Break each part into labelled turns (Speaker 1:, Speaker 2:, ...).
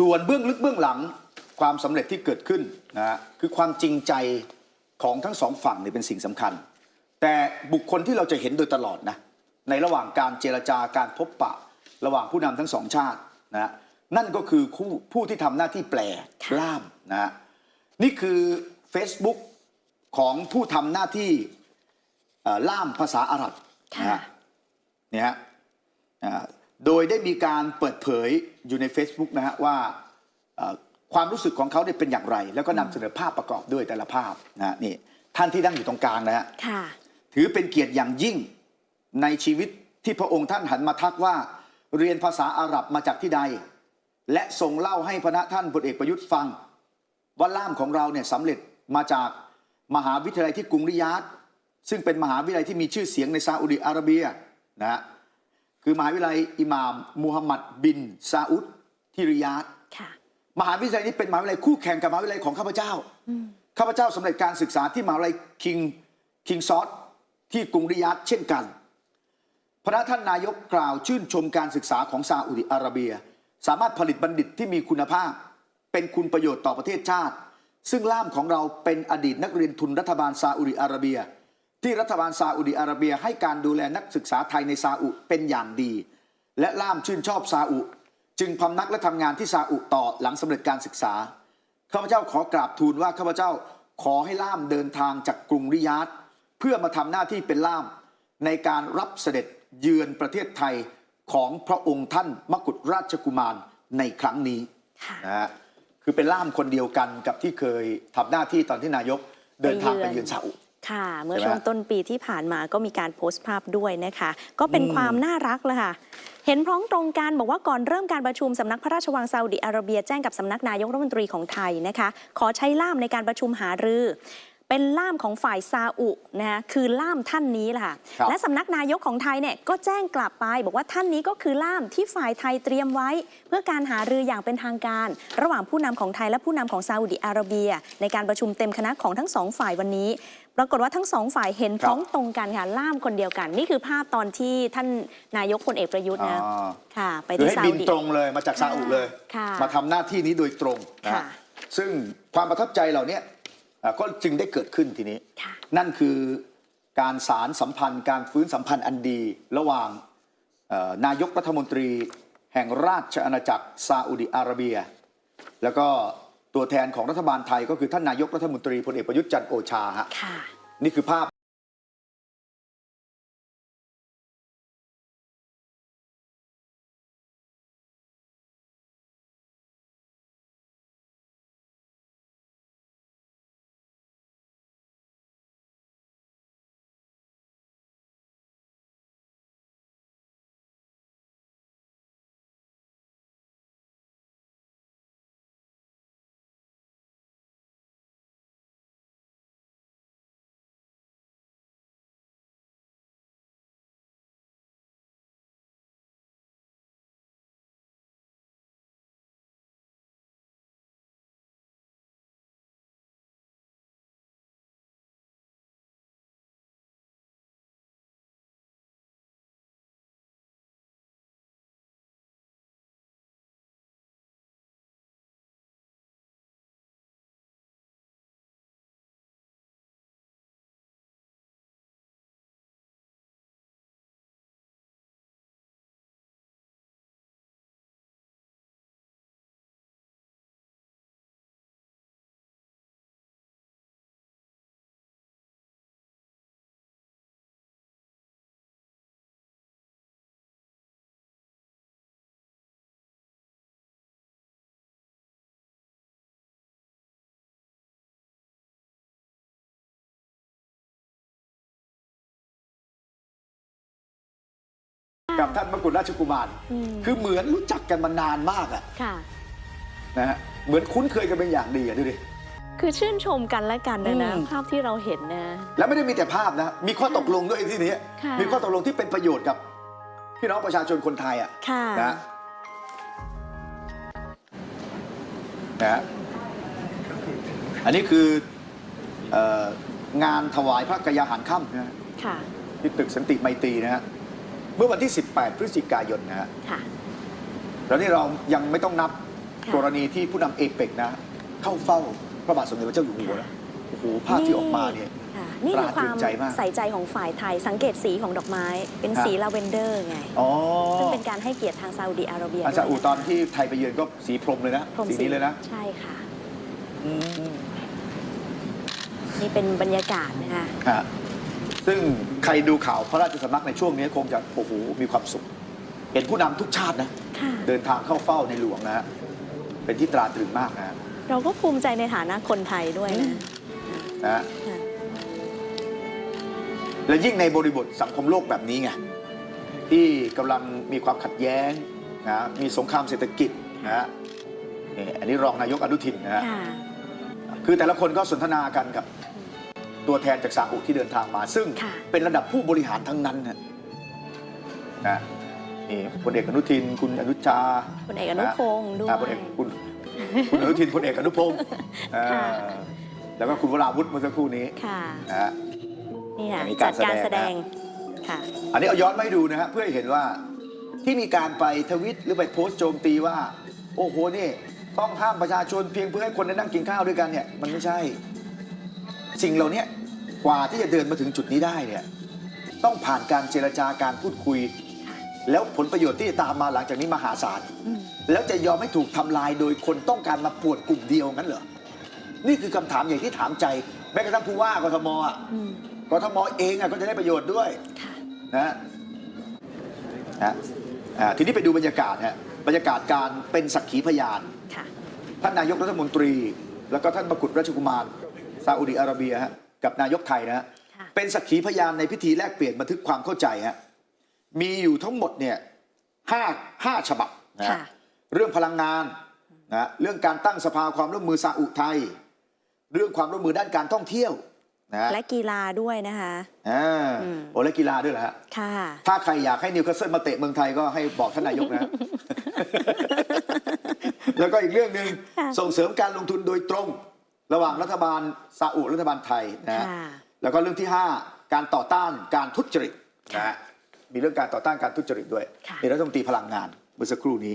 Speaker 1: ส่วนเบื้องลึกเบื้องหลังความสำเร็จที่เกิดขึ้นนะฮะคือความจริงใจของทั้งสองฝั่งเนี่ยเป็นสิ่งสำคัญ แต่บุคคลที่เราจะเห็นโดยตลอดนะในระหว่างการเจรจาการพบปะ ระหว่างผู้นำทั้งสองชาตินะฮะนั่นก็คือผู้ผู้ที่ทำหน้าที่แปล
Speaker 2: ค่ะ
Speaker 1: ล่ามนะฮะนี่คือ Facebook ของผู้ทำหน้าที่เอ่อล่ามภาษาอาหรับนะ
Speaker 2: ค่ะ
Speaker 1: ฮะเนี่ยฮะอ่า โดยได้มีการเปิดเผยอยู่ใน Facebook นะฮะว่าเอ่อความรู้สึกของเขาเนี่ยเป็นอย่างไร แล้วก็นำเสนอภาพประกอบด้วยแต่ละภาพนะฮะนี่ท่านที่นั่งอยู่ตรงกลางนะฮะ
Speaker 2: ค่ะ
Speaker 1: ถือเป็นเกียรติอย่างยิ่งในชีวิตที่พระองค์ท่านหันมาทักว่า เรียนภาษาอาหรับมาจากที่ใด และทรงเล่าให้พระท่านพลเอกประยุทธ์ฟัง ว่าล่ามของเราเนี่ยสำเร็จมาจากมหาวิทยาลัยที่กรุงริยาดซึ่งเป็นมหาวิทยาลัยที่มีชื่อเสียงในซาอุดิอาระเบียนะฮะ คือมหาวิทยาลัยอิหม่ามมูฮัมหมัดบินซาอุดที่ริยาด
Speaker 2: ค่ะ
Speaker 1: มหาวิทยาลัยนี้เป็นมหาวิทยาลัยคู่แข่งกับมหาวิทยาลัยของข้าพเจ้าข้าพเจ้าสำเร็จการศึกษาที่มหาวิทยาลัยคิงคิงซอสที่กรุงริยาดเช่นกัน พระท่านนายกกล่าวชื่นชมการศึกษาของซาอุดิอาระเบีย สามารถผลิตบัณฑิตที่มีคุณภาพ เป็นคุณประโยชน์ต่อประเทศชาติ ซึ่งล่ามของเราเป็นอดีตนักเรียนทุนรัฐบาลซาอุดิอาระเบีย ที่รัฐบาลซาอุดิอาระเบียให้การดูแลนักศึกษาไทยในซาอุเป็นอย่างดี และล่ามชื่นชอบซาอุ จึงพำนักและทำงานที่ซาอุต่อหลังสำเร็จการศึกษาข้าพเจ้าขอกราบทูลว่าข้าพเจ้าขอให้ล่ามเดินทางจากกรุงริยาดเพื่อมาทำหน้าที่เป็นล่าม ในการรับเสด็จเยือนประเทศไทยของพระองค์ท่านมกุฎราชกุมารในครั้งนี้
Speaker 2: ค่ะ
Speaker 1: นะฮะคือเป็นล่ามคนเดียวกันกับที่เคยทำหน้าที่ตอนที่นายกเดินทางไปเยือนซาอุ
Speaker 2: ค่ะ เมื่อ
Speaker 1: ใช่ไหม
Speaker 2: ช่วงต้นปีที่ผ่านมาก็มีการโพสต์ภาพด้วยนะคะ ก็เป็นความน่ารักเลยค่ะ เห็นพร้อมตรงกันบอกว่าก่อนเริ่มการประชุมสำนักพระราชวังซาอุดิอาระเบียแจ้งกับสำนักนายกรัฐมนตรีของไทยนะคะ ขอใช้ล่ามในการประชุมหารือ เป็นล่ามของฝ่ายซาอุนะคะคือล่ามท่านนี้แหละค่ะ
Speaker 1: ครับ
Speaker 2: และสำนักนายกของไทยเนี่ยก็แจ้งกลับไป บอกว่าท่านนี้ก็คือล่ามที่ฝ่ายไทยเตรียมไว้ เพื่อการหารืออย่างเป็นทางการ ระหว่างผู้นำของไทยและผู้นำของซาอุดิอาระเบีย ในการประชุมเต็มคณะของทั้งสองฝ่ายวันนี้ ปรากฏว่าทั้งสองฝ่ายเห็นพ้องตรงกันค่ะล่ามคนเดียวกัน นี่คือภาพตอนที่ท่านนายกพลเอกประยุทธ์นะ
Speaker 1: อ๋อ
Speaker 2: ค่ะ ไป
Speaker 1: คือ
Speaker 2: ที่
Speaker 1: ให้
Speaker 2: ซา
Speaker 1: บิ
Speaker 2: อุ
Speaker 1: น
Speaker 2: ดิ
Speaker 1: ตรงเลยมาจากซาอุเลย
Speaker 2: ค่ะ
Speaker 1: มาทำหน้าที่นี้โดยตรงนะ
Speaker 2: ค่ะ
Speaker 1: ฮะซึ่งความประทับใจเหล่านี้อะ ก็จึงได้เกิดขึ้นทีนี้
Speaker 2: ค่ะ
Speaker 1: นั่นคือการสารสัมพันธ์ การฟื้นสัมพันธ์อันดี ระหว่างเอ่อนายกรัฐมนตรี แห่งราชอาณาจักรซาอุดิอาระเบีย แล้วก็ตัวแทนของรัฐบาลไทยก็คือท่านนายกรัฐมนตรีพลเอกประยุทธ์จันทร์โอชาฮะ
Speaker 2: ค่ะ
Speaker 1: นี่คือภาพ กับท่านมกุฎราชกุมาร
Speaker 2: อืม
Speaker 1: คือเหมือนรู้จักกันมานานมากอะ
Speaker 2: ค่ะ
Speaker 1: นะฮะเหมือนคุ้นเคยกันเป็นอย่างดีอะดูดิ
Speaker 2: คือชื่นชมกันและกันนะนะ
Speaker 1: อืม
Speaker 2: ภาพที่เราเห็นนะ
Speaker 1: แล้วไม่ได้มีแต่ภาพนะ มีข้อตกลงด้วยที่นี้
Speaker 2: ค่ะ
Speaker 1: มีข้อตกลงที่เป็นประโยชน์กับ พี่น้องประชาชนคนไทยอะ
Speaker 2: ค่ะ
Speaker 1: นะฮะนะฮะอันนี้คือเอ่องานถวายพระกยาหารค่ำนะฮะ
Speaker 2: ค่ะ
Speaker 1: ที่ตึกสันติไมตรีนะฮะ เมื่อวันที่ 18 พฤศจิกายนนะฮะ
Speaker 2: ค่ะ
Speaker 1: แล้วนี่เรายังไม่ต้องนับ
Speaker 2: ค่ะ
Speaker 1: กรณีที่ผู้นำเอเปกนะ เข้าเฝ้าพระบาทสมเด็จพระเจ้าอยู่หัวนะโอ้โหภาพที่ออกมาเนี่ย
Speaker 2: ค่ะนี่คือความ
Speaker 1: ตราตรึงใจมาก
Speaker 2: ใส่ใจของฝ่ายไทย สังเกตสีของดอกไม้ เป็น
Speaker 1: ฮะ
Speaker 2: สีลาเวนเดอร์ไง
Speaker 1: อ๋อ
Speaker 2: ซึ่งเป็นการให้เกียรติทางซาอุดิอาระเบีย
Speaker 1: อา
Speaker 2: ด้วย
Speaker 1: ซาอุ
Speaker 2: นะคะ
Speaker 1: ตอนที่ไทยไปเยือนก็สีพรมเลยนะ
Speaker 2: พรม
Speaker 1: สีนี้เลยนะ
Speaker 2: ใช่ค่ะ
Speaker 1: อืม
Speaker 2: นี่เป็นบรรยากาศนะคะ
Speaker 1: ฮะ ซึ่งใครดูข่าวพระราชสำนักในช่วงนี้คงจะโอ้โหมีความสุข เห็นผู้นำทุกชาตินะ
Speaker 2: ค่ะ
Speaker 1: เดินทางเข้าเฝ้าในหลวงนะฮะเป็นที่ตราตรึงมากนะฮะ
Speaker 2: เราก็ภูมิใจในฐานะคนไทยด้วยนะ
Speaker 1: นะฮะ
Speaker 2: ค่ะ
Speaker 1: และยิ่งในบริบทสังคมโลกแบบนี้ไงที่กำลังมีความขัดแย้งนะมีสงครามเศรษฐกิจนะฮะนี่อันนี้รองนายกอนุทินนะฮะ
Speaker 2: ค่ะ
Speaker 1: คือแต่ละคนก็สนทนากันกับ ตัวแทนจากซาอุที่เดินทางมา ซึ่ง
Speaker 2: ค่ะ
Speaker 1: เป็นระดับผู้บริหารทั้งนั้นนะนะนี่พลเอกอนุทิน คุณอนุชา
Speaker 2: คุณเอกอนุพงศ์ด้วย
Speaker 1: อ่าพลเอกคุณคุณอนุทินพลเอกอนุพงศ์อ่า
Speaker 2: ค่ะ
Speaker 1: แล้วก็คุณวราวุฒิเมื่อสักครู่นี้
Speaker 2: ค่ะ
Speaker 1: นะฮะ
Speaker 2: นี่ค่ะ
Speaker 1: มีกา
Speaker 2: จั
Speaker 1: ร
Speaker 2: ดการ
Speaker 1: แส
Speaker 2: แส
Speaker 1: ด
Speaker 2: ด
Speaker 1: ง
Speaker 2: งค่ะ
Speaker 1: อันนี้เอาย้อนมาให้ดูนะฮะเพื่อให้เห็นว่าที่มีการไปทวิตหรือไปโพสต์โจมตีว่า โอ้โหนี่ต้องห้ามประชาชนเพียงเพื่อให้คนได้นั่งกินข้าวด้วยกันเนี่ยมันไม่ใช่ สิ่งเหล่านี้กว่าที่จะเดินมาถึงจุดนี้ได้เนี่ยต้องผ่านการเจรจาการพูดคุย แล้วผลประโยชน์ที่จะตามมาหลังจากนี้มหาศาล
Speaker 2: อืม
Speaker 1: แล้วจะยอมให้ถูกทำลายโดยคนต้องการมาปวดกลุ่มเดียวงั้นเหรอนี่คือคำถามใหญ่ที่ถามใจแม้กระทั่งผู้ว่ากทมอะ
Speaker 2: อืม
Speaker 1: กทมเองอะก็จะได้ประโยชน์ด้วย
Speaker 2: ค่ะ
Speaker 1: นะนะอ่าทีนี้ไปดูบรรยากาศฮะบรรยากาศการเป็นสักขีพยาน
Speaker 2: ค่ะ
Speaker 1: ท่านนายกรัฐมนตรี แล้วก็ท่านมกุฎราชกุมาร ซาอุดิอาระเบียฮะกับนายกไทยนะฮะ
Speaker 2: ค่ะ
Speaker 1: เป็นสักขีพยานในพิธีแลกเปลี่ยนบันทึกความเข้าใจฮะมีอยู่ทั้งหมดเนี่ยห้าห้าฉบับนะฮะ
Speaker 2: ค่ะ
Speaker 1: เรื่องพลังงานนะเรื่องการตั้งสภาความร่วมมือซาอุไทย เรื่องความร่วมมือด้านการท่องเที่ยวนะฮะ
Speaker 2: และกีฬาด้วยนะคะ
Speaker 1: อ่า
Speaker 2: อืม
Speaker 1: โอ้และกีฬาด้วยเหรอฮะ
Speaker 2: ค่ะ
Speaker 1: ถ้าใครอยากให้นิวคาสเซิลมาเตะเมืองไทยก็ให้บอกท่านนายกนะแล้วก็อีกเรื่องหนึ่ง
Speaker 2: ค่ะ
Speaker 1: ส่งเสริมการลงทุนโดยตรง ระหว่างรัฐบาลซาอุรัฐบาลไทยนะฮะ
Speaker 2: ค่ะ
Speaker 1: แล้วก็เรื่องที่ 5 การต่อต้านการทุจริตนะฮะมีเรื่องการต่อต้านการทุจริตด้วย
Speaker 2: ค่ะ
Speaker 1: มีรัฐมนตรีพลังงานเมื่อสักครู่นี้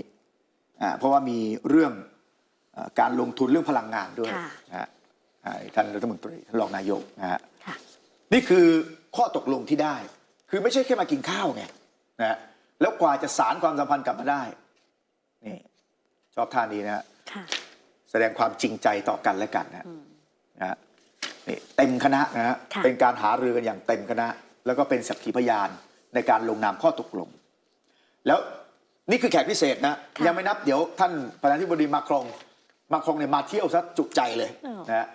Speaker 1: อ่าเพราะว่ามีเรื่องเอ่อการลงทุนเรื่องพลังงานด้วย
Speaker 2: ค่ะ
Speaker 1: นะฮะอ่าท่านรัฐมนตรีท่านรองนายกนะฮะ
Speaker 2: ค่ะ
Speaker 1: นี่คือข้อตกลงที่ได้ คือไม่ใช่แค่มากินข้าวไงนะฮะแล้วกว่าจะสารความสัมพันธ์กลับมาได้ นี่ชอบท่านี้นะฮะ
Speaker 2: ค่ะ
Speaker 1: แส ดงความจริงใจต่อกันและกันนะฮะ
Speaker 2: อืม
Speaker 1: นะฮะนี่เต็มคณะนะฮะ
Speaker 2: ค่ะ
Speaker 1: เป็นการหารือกันอย่างเต็มคณะ แล้วก็เป็นสักขีพยานในการลงนามข้อตกลง แล้วนี่คือแขกพิเศษนะ
Speaker 2: ค่ะ
Speaker 1: ยังไม่นับเดี๋ยวท่านประธานาธิบดีมาครองมาครองเนี่ยมาเที่ยวซะจุใจเลย
Speaker 2: อ๋อ
Speaker 1: นะฮะ